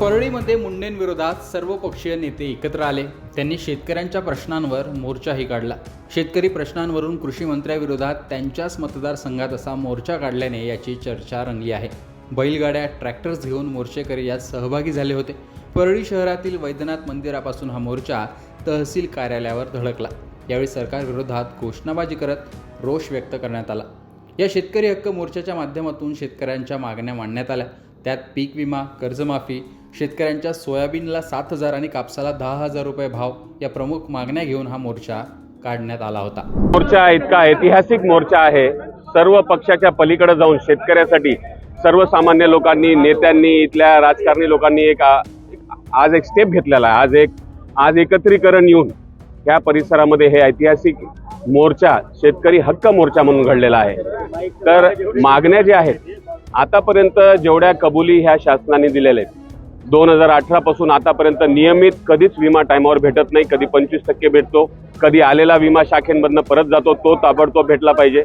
परळीमध्ये मुंडेंविरोधात सर्वपक्षीय नेते एकत्र आले. त्यांनी शेतकऱ्यांच्या प्रश्नांवर मोर्चाही काढला. शेतकरी प्रश्नांवरून कृषी मंत्र्याविरोधात त्यांच्याच मतदारसंघात असा मोर्चा काढल्याने याची चर्चा रंगली आहे. बैलगाड्या ट्रॅक्टर्स घेऊन मोर्चेकरी यात सहभागी झाले होते. परळी शहरातील वैद्यनाथ मंदिरापासून हा मोर्चा तहसील कार्यालयावर धडकला. यावेळी सरकारविरोधात घोषणाबाजी करत रोष व्यक्त करण्यात आला. या शेतकरी हक्क मोर्चाच्या माध्यमातून शेतकऱ्यांच्या मागण्या मांडण्यात आल्या. त्यात पीक विमा कर्जमाफी शेतकऱ्यांच्या सोयाबीनला सात हजार आणि कापसाला दहा हजार रुपये भाव या प्रमुख मागण्या घेऊन हा मोर्चा काढण्यात आला होता. मोर्चा इतका ऐतिहासिक मोर्चा आहे. सर्व पक्षाच्या पलीकडे जाऊन शेतकऱ्यासाठी सर्वसामान्य लोकांनी नेत्यांनी इथल्या राजकारणी लोकांनी एक आज एक स्टेप घेतलेला आहे. आज एक आज एकत्रीकरण येऊन या परिसरामध्ये हे ऐतिहासिक मोर्चा शेतकरी हक्क मोर्चा म्हणून घडलेला आहे. तर मागण्या ज्या आहेत आतापर्यंत जेवढ्या कबुली ह्या शासनाने दिलेल्या आहेत दोन हजार अठरा पासून आतापर्यंत नियमित कधीच विमा टायमावर भेटत नाही. कधी पंचवीस टक्के भेटतो कधी आलेला विमा शाखेमधनं परत जातो तो ताबडतोब भेटला पाहिजे.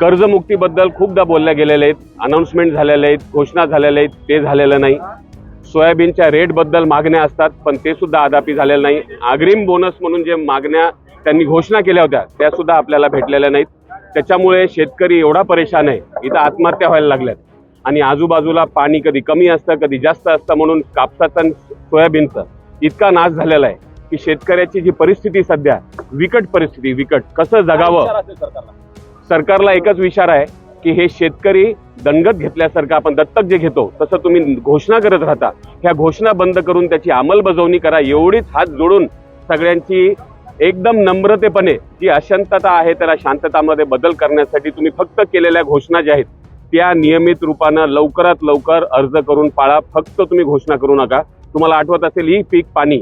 कर्जमुक्तीबद्दल खूपदा बोलल्या गेलेल्या आहेत अनाऊन्समेंट झालेल्या आहेत घोषणा झालेल्या आहेत ते झालेलं नाही. सोयाबीनच्या रेटबद्दल मागण्या असतात पण ते सुद्धा अदापी झालेलं नाही. अग्रिम बोनस म्हणून जे मागण्या त्यांनी घोषणा केल्या होत्या त्या सुद्धा आपल्याला भेटलेल्या नाहीत. त्याच्यामुळे शेतकरी एवढा परेशान आहे इथं आत्महत्या व्हायला लागल्यात. आणि आजूबाजूला पाणी कधी कमी असतं कधी जास्त असतं म्हणून कापसाचं आणि सोयाबीनचं इतका नाश झालेला आहे की शेतकऱ्याची जी परिस्थिती सध्या विकट परिस्थिती विकट. कसं जगावं? सरकारला? एकच विचार आहे की हे शेतकरी दंगत घेतल्यासारखं आपण दत्तक जे घेतो तसं तुम्ही घोषणा करत राहता. ह्या घोषणा बंद करून त्याची अंमलबजावणी करा एवढीच हात जोडून सगळ्यांची एकदम नम्रतेपणे जी अशांतता आहे त्याला शांततामध्ये बदल करण्यासाठी तुम्ही फक्त केलेल्या घोषणा ज्या आहेत त्या नियमित रूपानं लवकरात लवकर अर्ज करून पाळा. फक्त तुम्ही घोषणा करू नका. तुम्हाला आठवत असेल ही पीक पाणी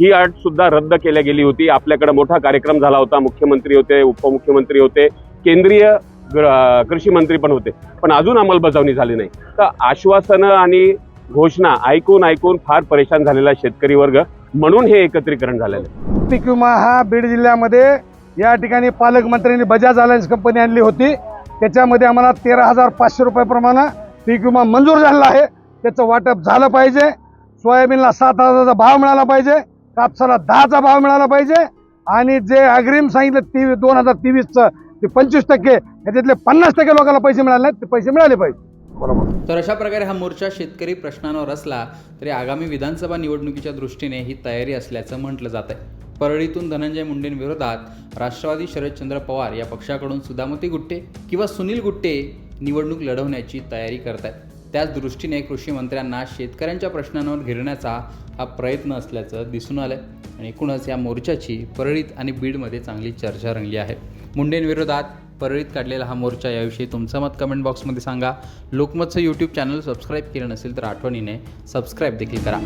ही अट सुद्धा रद्द केल्या गेली होती. आपल्याकडे मोठा कार्यक्रम झाला होता. मुख्यमंत्री होते उपमुख्यमंत्री होते केंद्रीय ग्र- कृषी मंत्री पण होते. पण अजून अंमलबजावणी झाली नाही. तर आश्वासनं आणि घोषणा ऐकून ऐकून फार परेशान झालेला शेतकरी वर्ग. म्हणून हे एकत्रीकरण झालेलं आहे. पीक विमा हा बीड जिल्ह्यामध्ये या ठिकाणी पालकमंत्र्यांनी बजाज अलायन्स कंपनी आणली होती. त्याच्यामध्ये आम्हाला तेरा हजार पाचशे रुपयाप्रमाणे पीक विमा मंजूर झालेला आहे. त्याचं वाटप झालं पाहिजे. सोयाबीनला सात हजाराचा भाव मिळाला पाहिजे. कापसाला दहाचा भाव मिळाला पाहिजे. आणि जे अग्रिम सांगितलं ती दोन हजार तेवीसचं ते पंचवीस टक्के याच्यातले पन्नास टक्के लोकांना पैसे मिळाले नाहीत ते पैसे मिळाले पाहिजे. तर अशा प्रकारे हा मोर्चा शेतकरी प्रश्नांवर असला तरी आगामी विधानसभा निवडणुकीच्या दृष्टीने ही तयारी असल्याचं म्हटलं जात आहे परळीतून धनंजय मुंडेंविरोधात राष्ट्रवादी शरदचंद्र पवार या पक्षाकडून सुदामती गुट्टे किंवा सुनील गुट्टे निवडणूक लढवण्याची तयारी करत आहेत त्याच दृष्टीने कृषी मंत्र्यांना शेतकऱ्यांच्या प्रश्नांवर घेरण्याचा हा प्रयत्न असल्याचं दिसून आलं आणि एकूणच या मोर्चाची परळीत आणि बीडमध्ये चांगली चर्चा रंगली आहे. मुंडेंविरोधात परळीत काढलेला हा मोर्चा याविषयी तुमचं मत कमेंट बॉक्समध्ये सांगा. लोकमतचं यूट्यूब चॅनल सबस्क्राईब केलं नसेल तर आठवणीने सबस्क्राईब देखील करा.